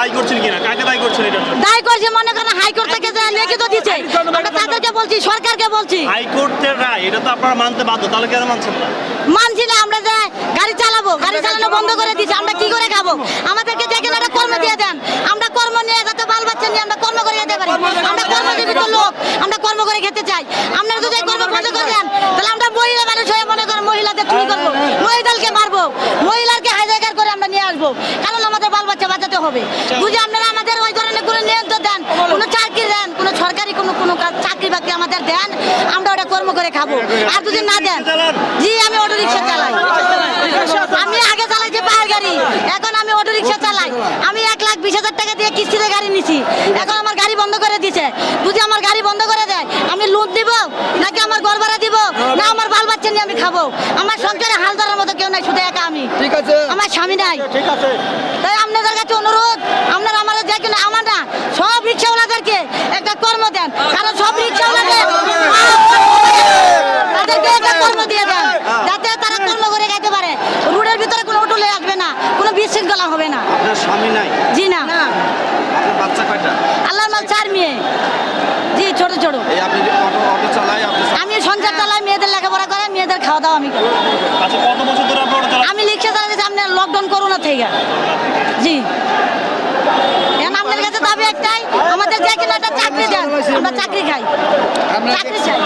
দায়ী করছেন কিনা? কাকে দায়ী করছেন এটার জন্য? করছে মনে করেন হাইকোর্ট থেকে যে লিখিত আমরা তাদেরকে বলছি সরকারকে বলছি। হাইকোর্টের রায় এটা তো আপনারা মানতে বাধ্য তাহলে কেন মানছেন না? মানছি না আমরা যে গাড়ি চালাবো গাড়ি চালানো বন্ধ করে দিচ্ছি আমরা কি করে খাব? আমাদেরকে যে কিনা একটা কর্ম দিয়ে দেন আমরা কর্ম নিয়ে যাতে বাল বাচ্চা নিয়ে আমরা কর্ম করে যেতে পারি। আমরা কর্মজীবিত লোক আমরা কর্ম করে খেতে চাই। আপনারা যদি কর্ম বন্ধ করে দেন তাহলে আমরা মহিলা মানুষ হয়ে মনে করেন মহিলাদের চুরি করব মহিলাকে মারবো মহিলাকে হাইজাকার করে আমরা নিয়ে আসব। কারণ আমাদের বাল বাচ্চা বাঁচাতে হবে। বুঝে আপনারা আমাদের ওই ধরনের কোনো নিয়ন্ত্রণ দেন? কোনো চাকরি দেন? কোনো সরকারি কোনো কোনো চাকরি বাকরি আমাদের দেন? আমরা ওটা কর্ম করে খাব। আর যদি না দেন? জি আমি অটো রিক্সা চালাই আমি আগে চালাইছি পাহাড় গাড়ি। এখন আমি অটো রিক্সা চালাই। আমি এক লাখ বিশ হাজার টাকা দিয়ে কিস্তিতে গাড়ি নিছি। এখন আমার গাড়ি বন্ধ করে দিছে। যদি আমার গাড়ি বন্ধ করে দেয়? আমি লোন দিব? নাকি আমার ঘর ভাড়া দিব? না আমার বাল বাচ্চা নিয়ে আমি খাব? আমার সংসারে হাল ধরার মতো কেউ নাই শুধু একা আমি। ঠিক আছে। আমার স্বামী নাই। ঠিক আছে। তাই আপনাদের কাছে অনুরোধ আপনারা আমাদের দেখেন আমার না সব রিক্সাওয়ালাদেরকে একটা কর্ম দেন। কারণ সব রিক্সাওয়ালাদের তাদেরকে একটা কর্ম দিয়ে দেন যাতে তারা কর্ম করে খাইতে পারে। রোডের ভিতরে কোনো অটো লয়ে আসবে না কোনো বিশৃঙ্খলা হবে না। স্বামী নাই? জি না। বাচ্চা কয়টা? আল্লাহ মাল চার মেয়ে। জি ছোট ছোট। আমি সংসার চালাই মেয়েদের লেখাপড়া করে মেয়েদের খাওয়া দাওয়া আমি আচ্ছা আমি রিক্সা চালাতেছি আপনার লকডাউন করোনা থেকে। জি। কাছে দাবি একটাই আমাদের যে কিনা একটা চাকরি দেন আমরা চাকরি খাই। চাকরি চাই।